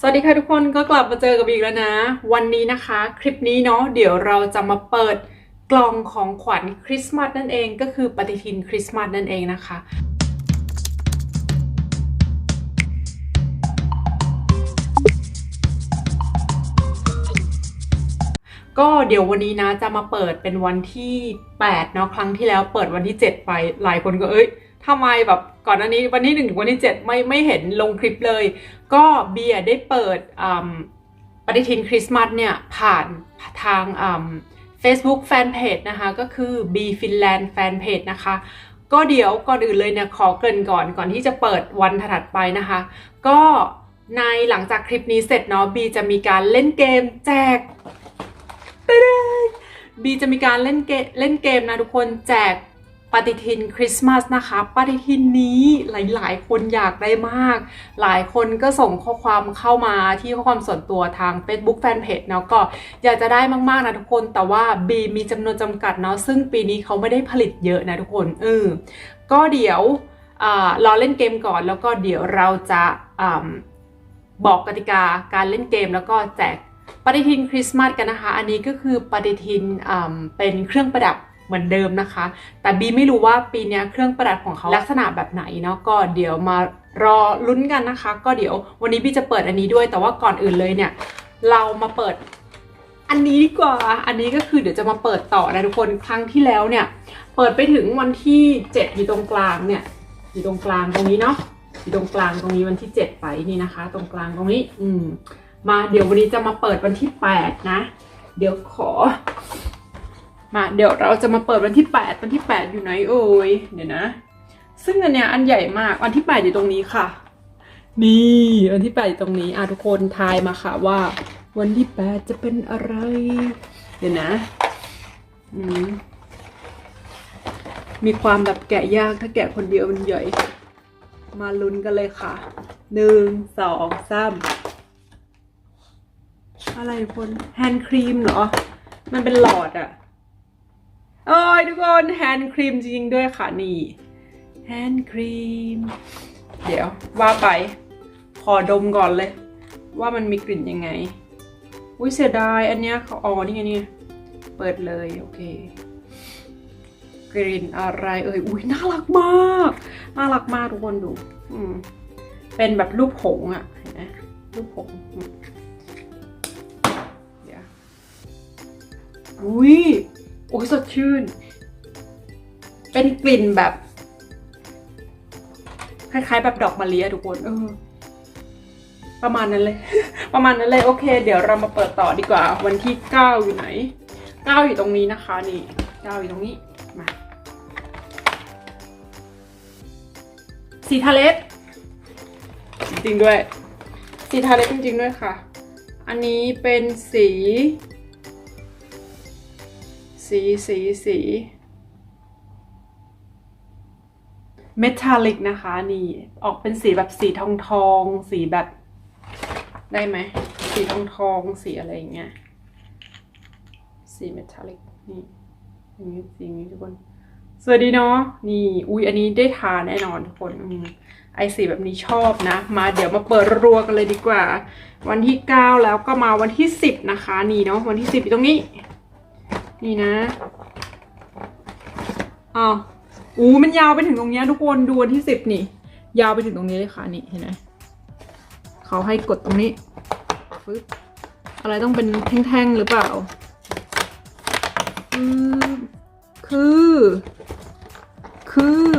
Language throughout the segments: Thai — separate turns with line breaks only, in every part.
สวัสดีค่ะทุกคนก็กลับมาเจอกับอีกแล้วนะ วันนี้นะคะ คลิปนี้เนาะเดี๋ยวเราจะมาเปิดกล่องของขวัญคริสต์มาสนั่นเอง ก็คือปฏิทินคริสต์มาสนั่นเองนะคะก็เดี๋ยววันนี้นะจะมาเปิดเป็นวันที่ 8 เนาะครั้งที่แล้วเปิดวันที่ 7 ไปหลายคนก็เอ้ย ทำไมแบบก่อนหน้านี้วันที่1ถึงวันที่7ไม่ไม่เห็นลงคลิปเลย ก็เบียร์ได้เปิดปฏิทินคริสต์มาสเนี่ยผ่านทาง Facebook Fanpage นะคะก็คือ B Finland Fanpage นะคะ ก็เดี๋ยวก่อนอื่นเลยเนี่ยขอเกรินก่อนก่อนที่จะเปิดวันถัดไปนะคะ ก็ในหลังจากคลิปนี้เสร็จเนาะบีจะมีการเล่นเกมแจกบีจะมีการเล่นเกมเล่นเกมนะทุกคนแจก ฏิทินคริสต์มาสนะคะ ปฏิทินนี้หลาย ๆ คนอยากได้มาก หลายคนก็ส่งข้อความเข้ามาที่ข้อความส่วนตัวทาง Facebook Fanpage เนาะก็อยากจะได้มาก ๆ นะทุกคน แต่ว่าบีมีจำนวนจำกัดเนาะซึ่งปีนี้เขาไม่ได้ผลิตเยอะนะทุกคนเออก็เดี๋ยวรอเล่นเกมก่อนแล้วก็เดี๋ยวเราจะอ่าบอกกติกาการเล่นเกมแล้วก็แจกปฏิทินคริสต์มาสกันนะคะ อันนี้ก็คือปฏิทินเป็นเครื่องประดับ เหมือนเดิมนะคะ แต่บีไม่รู้ว่าปีนี้เครื่องประดับของเขาลักษณะแบบไหนเนาะก็เดี๋ยวมารอลุ้นกันนะคะ ก็เดี๋ยววันนี้บีจะเปิดอันนี้ด้วย แต่ว่าก่อนอื่นเลยเนี่ย เรามาเปิดอันนี้ดีกว่า อันนี้ก็คือเดี๋ยวจะมาเปิดต่อนะทุกคนครั้งที่แล้วเนี่ย เปิดไปถึงวันที่ 7 อยู่ตรงกลางเนี่ย อยู่ตรงกลางตรงนี้เนาะอยู่ตรงกลางตรงนี้วันที่ 7 ไปนี่นะคะ ตรงกลางตรงนี้ อืมมาเดี๋ยววันนี้จะมาเปิดวันที่ 8 นะ เดี๋ยวขอ มาเดี๋ยวเราจะมาเปิดวันที่ 8 วันที่ 8 อยู่ไหนเอ่ยเดี๋ยวนะ ซึ่งอันเนี้ยอันใหญ่มากวันที่ 8 อยู่ตรงนี้ค่ะ นี่วันที่ 8 อยู่ตรงนี้อะทุกคนทายมาค่ะว่า วันที่ 8 จะเป็นอะไร เดี๋ยวนะอืมมีความแบบแกะยากถ้าแกะคนเดียวมันใหญ่ มาลุ้นกันเลยค่ะหนึ่งสองสามอะไรคนแฮนด์ครีมเหรอ มันเป็นหลอดอะ เอ้ยทุกคนแฮนด์ครีมจริงๆด้วยค่ะนี่แฮนด์ครีม เดี๋ยวว่าไป ขอดมก่อนเลย ว่ามันมีกลิ่นยังไง อุ้ยเสียดาย อันเนี้ยเขาอ๋อนี่ไงนี่เปิดเลย โอเค กลิ่นอะไรเอ่ยอุ้ยน่ารักมาก น่ารักมากทุกคนดู อืมเป็นแบบรูปหงส์อะเห็นไหมรูปหงส์อืมเดี๋ยวอุ้ย อ้ยสดชื่น เป็นกลิ่นแบบ คล้ายๆ แบบดอกมะลิอะทุกคนเออประมาณนั้นเลย ประมาณนั้นเลยโอเค เดี๋ยวเรามาเปิดต่อดีกว่า วันที่เก้าอยู่ไหนเก้าอยู่ตรงนี้นะคะ นี่เก้าอยู่ตรงนี้มาสีทาเล็บจริงด้วย สีทาเล็บจริงๆด้วยค่ะ อันนี้เป็นสี สีสีสีเมทัลลิกนะคะ นี่ ออกเป็นสีแบบสีทองทองสีแบบได้ไหม สีทองทองสีอะไรอย่างเงี้ยสีเมทัลลิกนี่อย่างนี้สีนี้ทุกคน สวัสดีเนาะนี่ อุ้ยอันนี้ได้ทานแน่นอนทุกคนอืมไอสีแบบนี้ชอบนะ มาเดี๋ยวมาเปิดรัวกันเลยดีกว่า วันที่เก้าแล้วก็มาวันที่สิบนะคะ นี่เนาะวันที่สิบอยู่ตรงนี้ นี่นะอ้าวอู้มันยาวไปถึงตรงนี้ทุกคนดูวันที่สิบนี่ ยาวไปถึงตรงนี้เลยค่ะนี่เห็นไหมเขาให้กดตรงนี้ฟึบอะไรต้องเป็นแท่งๆหรือเปล่าคือ คือ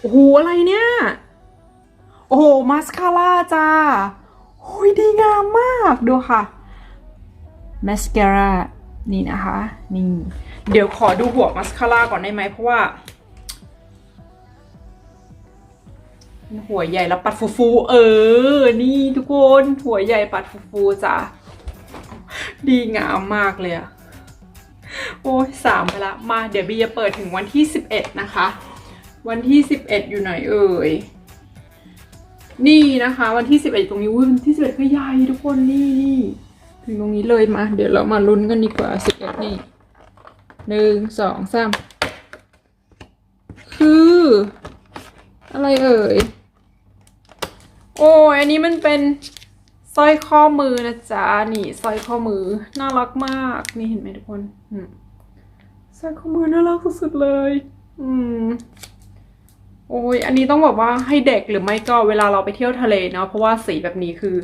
โอ้โหอะไรเนี่ย โอ้โห มาสคาร่าจ้าโอ้ยดีงามมาก ดูค่ะ มาสคาร่านี่นะคะนี่เดี๋ยวขอดูหัวมาสคาร่าก่อนได้ไหมเพราะว่าหัวใหญ่แล้วปัดฟูๆเออ นี่ทุกคนหัวใหญ่ปัดฟูๆจ้ะดีงามมากเลยอะโอ้ยสามไปละมาเดี๋ยวบีจะเปิดถึงวันที่สิบเอ็ดนะคะ วันที่สิบเอ็ดอยู่ไหนเอ่ยนี่นะคะ วันที่สิบเอ็ดตรงนี้อุ้ยวันที่สิบเอ็ดก็ใหญ่ทุกคนนี่นี่ ถึงตรงนี้เลยมา เดี๋ยวเรามาลุ้นกันดีกว่าสิบเอ็ดนี่หนึ่งสองสามคือ อะไรเอ่ย โอ้ยอันนี้มันเป็นสร้อยข้อมือนะจ๊ะ นี่สร้อยข้อมือ น่ารักมาก นี่เห็นไหมทุกคนสร้อยข้อมือน่ารักสุดๆเลย อืม โอ้ยอันนี้ต้องบอกว่าให้เด็กหรือไม่ก็เวลาเราไปเที่ยวทะเลเนาะเพราะว่าสีแบบนี้คือ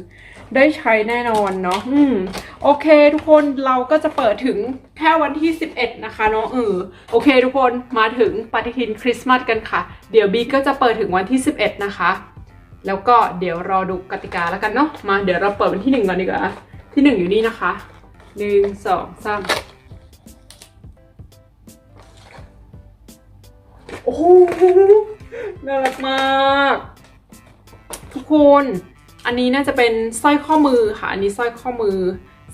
ได้ใช้แน่นอนเนาะอืมโอเค ทุกคนเราก็จะเปิดถึงแค่วันที่ 11 นะคะเนาะเออโอเค ทุกคนมาถึงปฏิทินคริสต์มาสกันค่ะ เดี๋ยวบีก็จะเปิดถึงวันที่ 11 นะคะ แล้วก็เดี๋ยวรอดูกติกาแล้วกันเนาะมาเดี๋ยวเราเปิดวันที่หนึ่งก่อนดีกว่าที่หนึ่งอยู่นี่นะคะหนึ่งสองสามโอ้โห น่ารักมาก ทุกคน อันนี้น่าจะเป็นสร้อยข้อมือค่ะ อันนี้สร้อยข้อมือ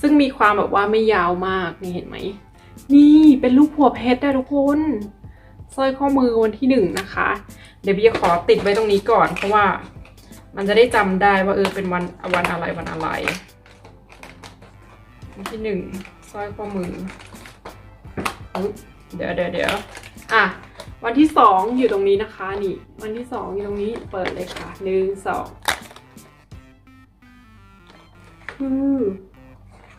ซึ่งมีความแบบว่าไม่ยาวมาก นี่เห็นไหม นี่เป็นรูปหัวเพชรนะทุกคน สร้อยข้อมือวันที่หนึ่งนะคะ เดี๋ยวพี่จะขอติดไว้ตรงนี้ก่อน เพราะว่า มันจะได้จำได้ว่าเออเป็นวันวันอะไรวันอะไร วันที่หนึ่งสร้อยข้อมือ เดี๋ยวเดี๋ยวเดี๋ยวอะ วันที่สองอยู่ตรงนี้นะคะนี่ วันที่สองอยู่ตรงนี้เปิดเลยค่ะหนึ่งสองคือ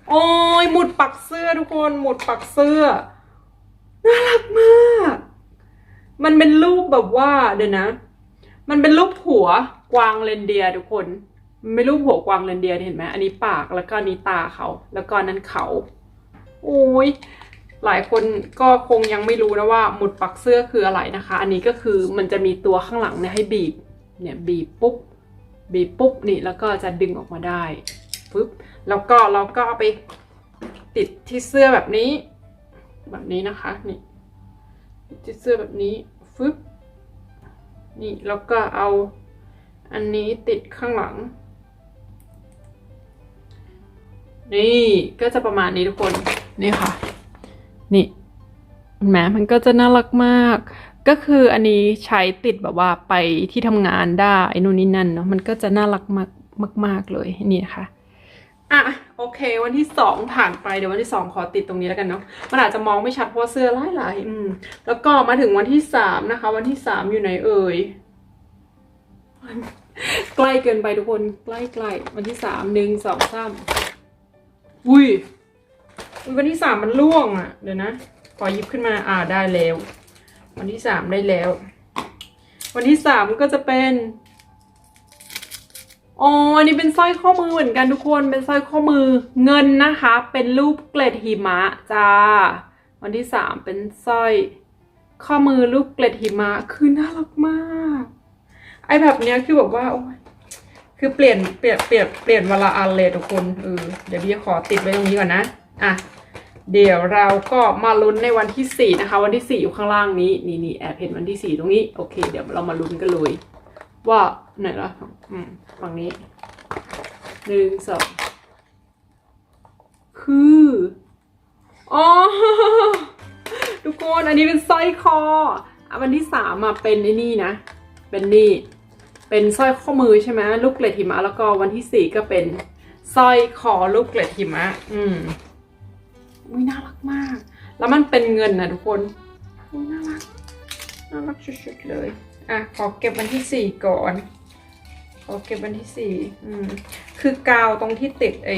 โอ้ยหมุดปักเสื้อทุกคนหมุดปักเสื้อ น่ารักมาก มันเป็นรูปแบบว่าเดี๋ยวนะ มันเป็นรูปหัวกวางเรนเดียร์ทุกคนมันเป็นรูปหัวกวางเรนเดียร์เห็นไหมอันนี้ปากแล้วก็อันนี้ตาเขา แล้วก็นนั้นเขาโอ้ย หลายคนก็คงยังไม่รู้นะว่าหมุดปักเสื้อคืออะไรนะคะ อันนี้ก็คือมันจะมีตัวข้างหลังเนี่ยให้บีบ เนี่ยบีบปุ๊บ บีบปุ๊บนี่แล้วก็จะดึงออกมาได้ปุ๊บ แล้วก็เราก็เอาไปติดที่เสื้อแบบนี้ แบบนี้นะคะนี่ติดที่เสื้อแบบนี้ฟึบนี่แล้วก็เอาอันนี้ติดข้างหลัง นี่ก็จะประมาณนี้ทุกคน นี่ค่ะ นี่เห็นไหมมันก็จะน่ารักมาก ก็คืออันนี้ใช้ติดแบบว่าไปที่ทำงานได้นู่นนี่นั่นเนาะมันก็จะน่ารักมากมาก ๆเลยนี่นะคะอะโอเค วันที่สองผ่านไปเดี๋ยววันที่สองขอติดตรงนี้แล้วกันเนาะมันอาจจะมองไม่ชัดเพราะเสื้อหลายๆอืม แล้วก็มาถึงวันที่สามนะคะ วันที่สามอยู่ไหนเอ่ยใกล้เกินไปทุกคนใกล้ใกล้ๆวันที่สามหนึ่งสองสามอุ้ย วันที่สามมันล่วงอะ เดี๋ยวนะ ขอหยิบขึ้นมา อ่าได้แล้ว วันที่สามได้แล้ว วันที่สามก็จะเป็น อ๋อ อันนี้เป็นสร้อยข้อมือเหมือนกันทุกคน เป็นสร้อยข้อมือเงินนะคะ เป็นรูปเกล็ดหิมะจ้า วันที่สามเป็นสร้อยข้อมือรูปเกล็ดหิมะ คือน่ารักมาก ไอแบบเนี้ยคือแบบว่าโอ้ยคือเปลี่ยนเปลี่ยนเปลี่ยนเปลี่ยนเวลาอันเลยทุกคนเออเดี๋ยวพี่ขอติดไว้ตรงนี้ก่อนนะ อะเดี๋ยวเราก็มาลุ้นในวันที่สี่นะคะ วันที่สี่อยู่ข้างล่างนี้ นี่นี่แอบเห็นวันที่สี่ตรงนี้ โอเค เดี๋ยวเรามาลุ้นกันเลย ว่า ไหนละอืมฝั่งนี้หนึ่งสองคืออ๋อทุกคนอันนี้เป็นสร้อยคออวันที่สามอะเป็นไอ้นี่นะ เป็นนี่ เป็นสร้อยข้อมือใช่ไหมลูกเกล็ดหิมะแล้วก็วันที่สี่ก็เป็นสร้อยคอลูกเกล็ดหิมะ อืม อุ้ยน่ารักมาก แล้วมันเป็นเงินนะทุกคนอุ้ยน่ารัก น่ารักสุดๆเลย อะ ขอเก็บวันที่สี่ก่อน ขอเก็บวันที่สี่อืม คือกาวตรงที่ติดไอ้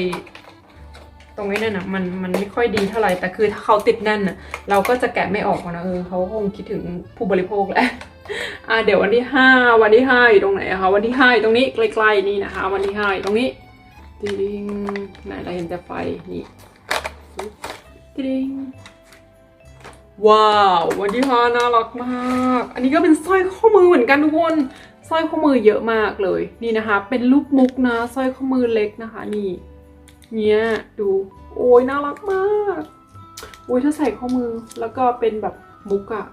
ตรงนี้นั่นนะมันมันไม่ค่อยดีเท่าไหร่ แต่คือถ้าเขาติดแน่นน่ะเราก็จะแกะไม่ออกนะเออเขาคงคิดถึงผู้บริโภคแหละอะเดี๋ยววันที่ห้าวันที่ห้าอยู่ตรงไหนอะคะวันที่ห้าอยู่ตรงนี้ใกล้ๆนี่นะคะ วันที่ห้าอยู่ตรงนี้ติ๊งไหนเราเห็นแต่ไฟนี่ ติ๊งว้าววันที่ห้าน่ารักมาก อันนี้ก็เป็นสร้อยข้อมือเหมือนกันทุกคนสร้อยข้อมือเยอะมากเลยนี่นะคะ เป็นรูปมุกนะสร้อยข้อมือเล็กนะคะ นี่เนี่ยดูโอ้ยน่ารักมากโอ้ยถ้าใส่ข้อมือแล้วก็เป็นแบบมุกอะ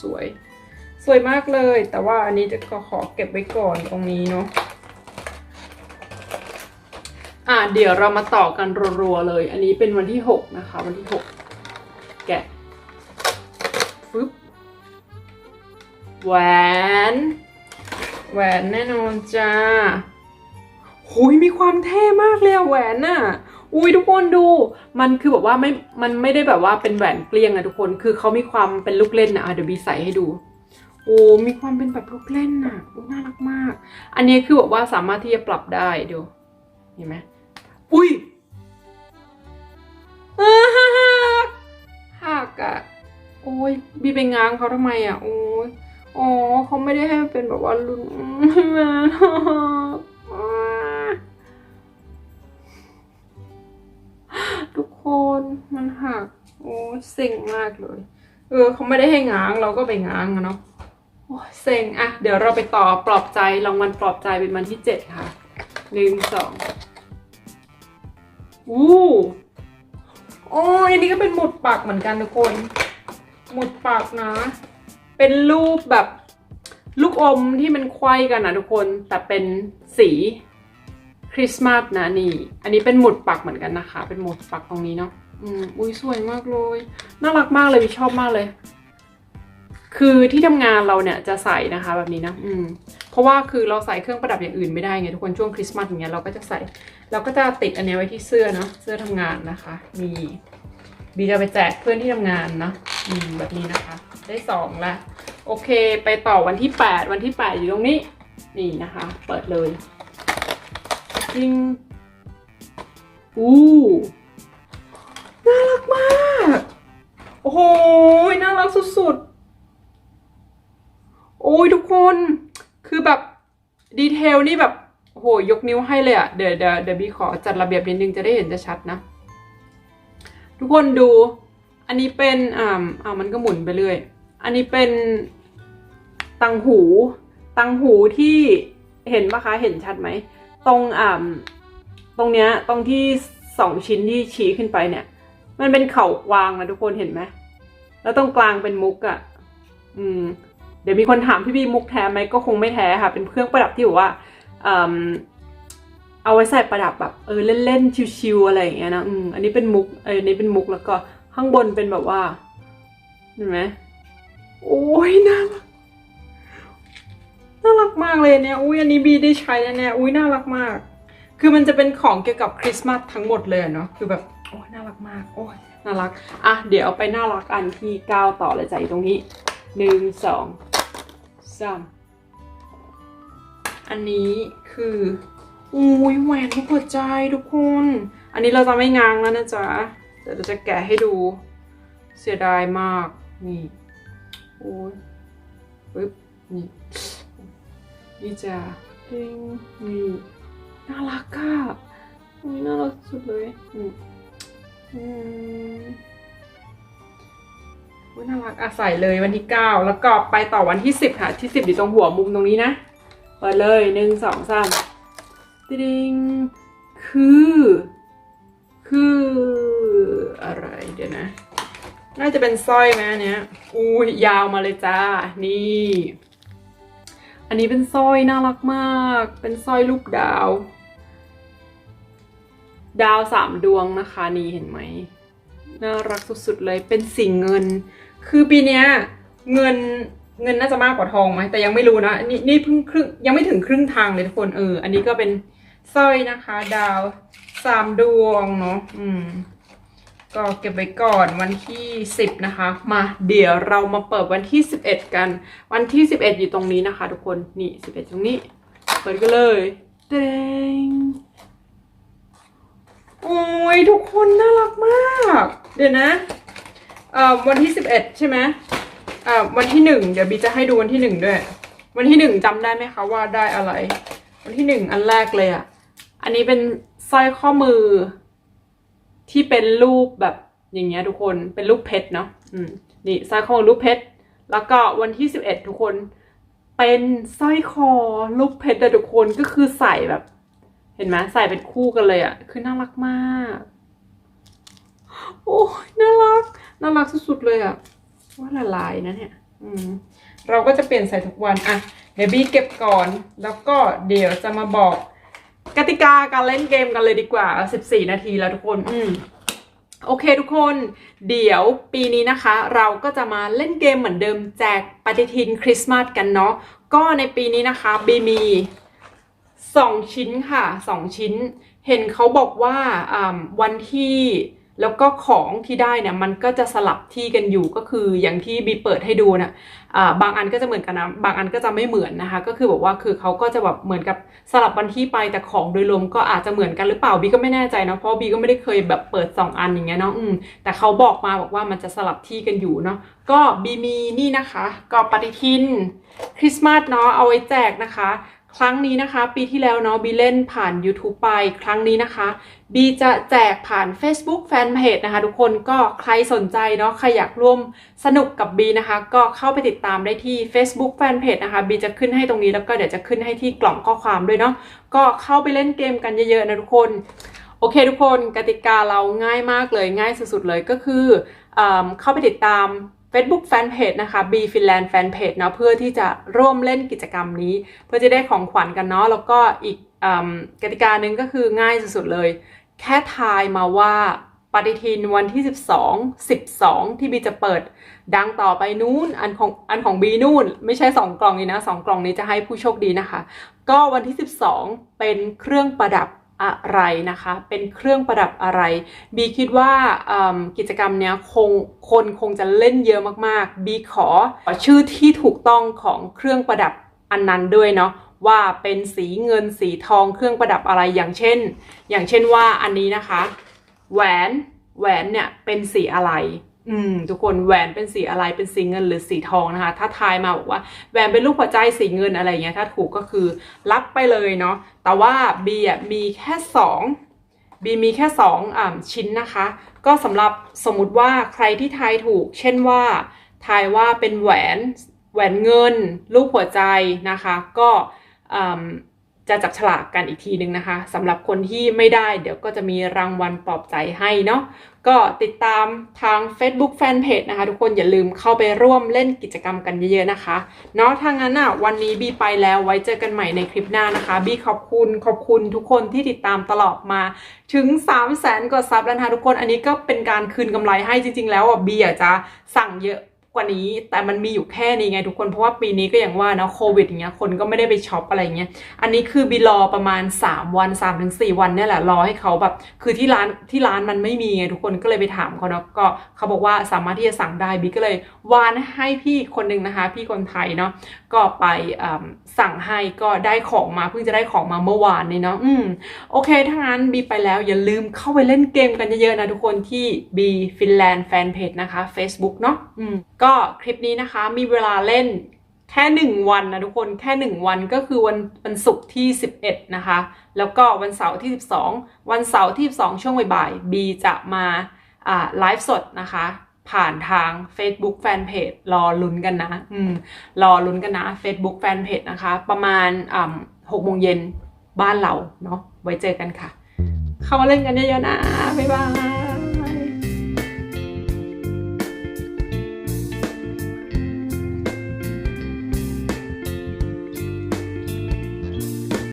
สวย สวยมากเลย แต่ว่าอันนี้จะขอเก็บไว้ก่อนตรงนี้เนาะ อะเดี๋ยวเรามาต่อกันรัวๆเลย อันนี้เป็นวันที่หกนะคะ วันที่หกแกะฟึบแหวนแหวนแน่นอนจ้าหุยมีความเท่มากเลยอะแหวนน่ะ อุ้ยทุกคนดู มันคือแบบว่าไม่ มันไม่ได้แบบว่าเป็นแหวนเกลี้ยงอะทุกคน คือเขามีความเป็นลูกเล่นนะอะเดี๋ยวบีใส่ให้ดู โอ้ มีความเป็นแบบลูกเล่นน่ะอุ๊ยน่ารักมาก อันนี้คือแบบว่าสามารถที่จะปรับได้ดู เห็นไหมอุ้ยอ่าหักหักอะโอ้ยบีไปง้างเขาทำไมอะโอ้ยอ๋อเขาไม่ได้ให้มันเป็นแบบว่ารุ่นให้มันหักอ่าทุกคนมันหัก โอ้ยเซ็งมากเลย เออเขาไม่ได้ให้ง้างเราก็ไปง้างอะเนาะโอ้ยเซ็งอะเดี๋ยวเราไปต่อปลอบใจรางวัลปลอบใจเป็นวันที่เจ็ดค่ะ หนึ่งสองอู้โอ้ยอันนี้ก็เป็นหมุดปากเหมือนกันทุกคน หมุดปากนะ เป็นรูปแบบลูกอมที่มันไขว้กันนะทุกคน แต่เป็นสีคริสต์มาสนะนี่ อันนี้เป็นหมุดปักเหมือนกันนะคะ เป็นหมุดปักตรงนี้เนาะ อืม อุ้ยสวยมากเลย น่ารักมากเลยชอบมากเลย คือที่ทำงานเราเนี่ยจะใส่นะคะ แบบนี้นะ อืม เพราะว่าคือเราใส่เครื่องประดับอย่างอื่นไม่ได้ไงทุกคนช่วงคริสต์มาสอย่างเงี้ยเราก็จะใส่เราก็จะติดอันนี้ไว้ที่เสื้อเนาะเสื้อทำงานนะคะมีบีจะไปแจกเพื่อนที่ทำงานเนาะแบบนี้นะคะ ได้สองละโอเคไปต่อวันที่แปดวันที่แปดอยู่ตรงนี้ นี่นะคะ เปิดเลยจริงอู้น่ารักมาก โอ้โหน่ารักสุดๆ โอ้ยทุกคน คือแบบดีเทลนี่แบบโหยกนิ้วให้เลยอะเดี๋ยวเดี๋ยวเดี๋ยวบีขอจัดระเบียบนิดนึงจะได้เห็นจะชัดนะ ทุกคนดู อันนี้เป็นอ่าอ่ามันก็หมุนไปเรื่อย อันนี้เป็นตังหู ตังหูที่เห็นปะคะเห็นชัดไหม ตรงอ่าตรงเนี้ยตรงที่สองชิ้นที่ชี้ขึ้นไปเนี่ย มันเป็นเข่ากวางนะทุกคนเห็นไหมแล้วตรงกลางเป็นมุกอะ่ะ อืม เดี๋ยวมีคนถามพี่บีมุกแท้ไหมก็คงไม่แท้ค่ะ เป็นเครื่องประดับที่แบบว่าเอาไว้ใส่ประดับแบบเออเล่นๆชิวๆอะไรอย่างเงี้ยนะอืมอันนี้เป็นมุกเอออันนี้เป็นมุกแล้วก็ข้างบนเป็นแบบว่าเห็นไหมโอ้ยน่ารักน่ารักมากเลยเนี่ยอุ้ยอันนี้บีได้ใช้แน่ๆอุ้ยน่ารักมาก คือมันจะเป็นของเกี่ยวกับคริสต์มาสทั้งหมดเลยเนาะคือแบบโอ้ยน่ารักมากโอ้ยน่ารักอะเดี๋ยวไปน่ารักอันที่เก้าต่อเลยจ้ะอยู่ตรงนี้หนึ่งสอง สามอันนี้คืออุ้ยแหวนทุกหัวใจทุกคน อันนี้เราจะไม่ง้างแล้วนะจ๊ะเดี๋ยวเราจะแกะให้ดูเสียดายมาก นี่โอ้ยปึ๊บนี่นี่จ้ะดิงนี่น่ารักอะอุ้ยน่ารักสุดเลยอืม อุ้ยน่ารักอะใส่เลยวันที่เก้าแล้วก็ไปต่อวันที่สิบค่ะ ที่สิบอยู่ตรงหัวมุมตรงนี้นะเปิดเลยหนึ่งสองสามดิ้งคือ คืออะไรเดี๋ยวนะ น่าจะเป็นสร้อยไหมอันเนี้ยอุ้ยยาวมาเลยจ้า นี่ อันนี้เป็นสร้อยน่ารักมาก เป็นสร้อยรูปดาว ดาวสามดวงนะคะ นี่เห็นไหม น่ารักสุดๆเลยเป็นสีเงิน คือปีนี้เงินเงินน่าจะมากกว่าทองไหมแต่ยังไม่รู้นะนี่นี่เพิ่งครึ่งยังไม่ถึงครึ่งทางเลยทุกคนเออ อันนี้ก็เป็นสร้อยนะคะ ดาวสามดวงเนาะอืม ก็เก็บไว้ก่อนวันที่สิบนะคะ มาเดี๋ยวเรามาเปิดวันที่สิบเอ็ดกัน วันที่สิบเอ็ดอยู่ตรงนี้นะคะ ทุกคนนี่สิบเอ็ดตรงนี้ เปิดกันเลยเด้ง โอ้ยทุกคนน่ารักมาก เดี๋ยวนะเอ่อวันที่สิบเอ็ดใช่ไหมเอ่อวันที่หนึ่งเดี๋ยวบีจะให้ดูวันที่หนึ่งด้วย วันที่หนึ่งจำได้ไหมคะว่าได้อะไร วันที่หนึ่งอันแรกเลยอะ อันนี้เป็นสร้อยข้อมือ ที่เป็นรูปแบบอย่างเงี้ยทุกคนเป็นรูปเพชรเนาะอืมนี่สร้อยข้อมือรูปเพชรแล้วก็วันที่สิบเอ็ดทุกคนเป็นสร้อยคอรูปเพชรแต่ทุกคนก็คือใส่แบบ ห็นไหมใส่เป็นคู่กันเลยอะ่ะคือน่ารักมาก โอ้ยน่ารัก น่ารักสุดๆเลยอะ่ะว่าละลายนะเนี่ยอืมเราก็จะเปลี่ยนใส่ทุกวันอะเดี๋ยวบี้เก็บก่อน แล้วก็เดี๋ยวจะมาบอกกติกาการเล่นเกมกันเลยดีกว่า 14 นาทีแล้วทุกคน อืมโอเคทุกคน เดี๋ยวปีนี้นะคะ เราก็จะมาเล่นเกมเหมือนเดิมแจกปฏิทินคริสต์มาสกันเนาะ ก็ในปีนี้นะคะบีมี สองชิ้นค่ะสองชิ้น เห็นเขาบอกว่าอ่าวันที่แล้วก็ของที่ได้เนี่ยมันก็จะสลับที่กันอยู่ก็คืออย่างที่บีเปิดให้ดูนะอ่าบางอันก็จะเหมือนกันนะบางอันก็จะไม่เหมือนนะคะ ก็คือบอกว่าคือเขาก็จะแบบเหมือนกับสลับวันที่ไปแต่ของโดยรวมก็อาจจะเหมือนกันหรือเปล่าบีก็ไม่แน่ใจนะเพราะบีก็ไม่ได้เคยแบบเปิดสองอันอย่างเงี้ยเนาะอืมแต่เขาบอกมาบอกว่ามันจะสลับที่กันอยู่เนาะก็บีมีนี่นะคะ ก็ปฏิทินคริสต์มาสเนาะเอาไว้แจกนะคะ ครั้งนี้นะคะ ปีที่แล้วเนาะบีเล่นผ่าน YouTube ไป ครั้งนี้นะคะบีจะแจกผ่าน Facebook Fanpage นะคะ ทุกคนก็ใครสนใจเนาะใครอยากร่วมสนุกกับบีนะคะ ก็เข้าไปติดตามได้ที่ Facebook Fanpage นะคะบีจะขึ้นให้ตรงนี้แล้วก็เดี๋ยวจะขึ้นให้ที่กล่องข้อความด้วยเนาะก็เข้าไปเล่นเกมกันเยอะๆนะทุกคนโอเคทุกคนกติกาเราง่ายมากเลยง่ายสุดๆเลยก็คือเอเข้าไปติดตาม Facebook Fanpage นะคะ B Finland Fanpage เนาะเพื่อที่จะร่วมเล่นกิจกรรมนี้ เพื่อจะได้ของขวัญกันเนาะแล้วก็อีกกติกาหนึ่งก็คือง่ายสุดๆเลย แค่ทายมาว่าปฏิทินวันที่ 12 12 ที่บีจะเปิด ดังต่อไปนู้นอันของอันของบีนู่น ไม่ใช่ 2 กล่องนี้นะสองกล่องนี้จะให้ผู้โชคดีนะคะ ก็วันที่ 12 เป็นเครื่องประดับ อะไรนะคะ เป็นเครื่องประดับอะไร บีคิดว่ากิจกรรมเนี้ยคงคนคงจะเล่นเยอะมากๆ บีขอชื่อที่ถูกต้องของเครื่องประดับอันนั้นด้วยเนาะว่าเป็นสีเงินสีทองเครื่องประดับอะไรอย่างเช่น อย่างเช่นว่าอันนี้นะคะ แหวนแหวนเนี่ยเป็นสีอะไร อืมทุกคนแหวนเป็นสีอะไรเป็นสีเงินหรือสีทองนะคะ ถ้าทายมาบอกว่าแหวนเป็นรูปหัวใจสีเงินอะไรเงี้ยถ้าถูกก็คือรับไปเลยเนาะแต่ว่าบีอะมีแค่สองบีมีแค่สองอ่าชิ้นนะคะ ก็สำหรับสมมติว่าใครที่ทายถูก เช่นว่าทายว่าเป็นแหวนแหวนเงินรูปหัวใจนะคะ ก็อืม จะจับฉลากกันอีกทีหนึ่งนะคะสำหรับคนที่ไม่ได้เดี๋ยวก็จะมีรางวัลปลอบใจให้เนาะก็ติดตามทาง Facebook Fanpage นะคะ ทุกคนอย่าลืมเข้าไปร่วมเล่นกิจกรรมกันเยอะๆนะคะ เนาะถ้างั้นอะวันนี้บีไปแล้วไว้เจอกันใหม่ในคลิปหน้านะคะ บีขอบคุณขอบคุณทุกคนที่ติดตามตลอดมาถึง 3 0 0แสนกว่าซับแล้วนะคะทุกคนอันนี้ก็เป็นการคืนกำไรให้จริง ๆ แล้วอะบีอยากจะสั่งเยอะ กว่านี้ แต่มันมีอยู่แค่นี้ไงทุกคนเพราะว่าปีนี้ก็อย่างว่าเนาะโควิดอย่างเงี้ยคนก็ไม่ได้ไปช็อปอะไรเงี้ยอันนี้คือบีรอประมาณ 3 วัน3ถึง4วันเนี่ยแหละรอให้เขาแบบ คือที่ร้านที่ร้านมันไม่มีไงทุกคนก็เลยไปถามเขาเนาะก็เขาบอกว่าสามารถที่จะสั่งได้บีก็เลยวานให้พี่คนหนึ่งนะคะ พี่คนไทยเนาะก็ไปสั่งให้ก็ได้ของมาเพิ่งจะได้ของมาเมื่อวานนี้เนาะอืมโอเคถ้างั้นบีไปแล้วอย่าลืมเข้าไปเล่นเกมกันเยอะๆนะทุกคนที่ B Finland Fanpage นะคะ Facebook เนาะอืมก็คลิปนี้นะคะมีเวลาเล่นแค่หนึ่งวันนะทุกคนแค่หนึ่งวันก็คือวันวันศุกร์ที่ 11 นะคะ แล้วก็วันเสาร์ที่ 12 วันเสาร์ที่ 12 ช่วงบ่ายๆ B จะมาอ่าไลฟ์สดนะคะ ผ่านทาง Facebook Fanpage รอลุ้นกันนะอืมรอลุ้นกันนะ Facebook Fanpage นะคะ ประมาณอ่าหกโมงเย็นบ้านเราเนาะไว้เจอกันค่ะ เข้ามาเล่นกันเยอะๆนะ บ๊ายบาย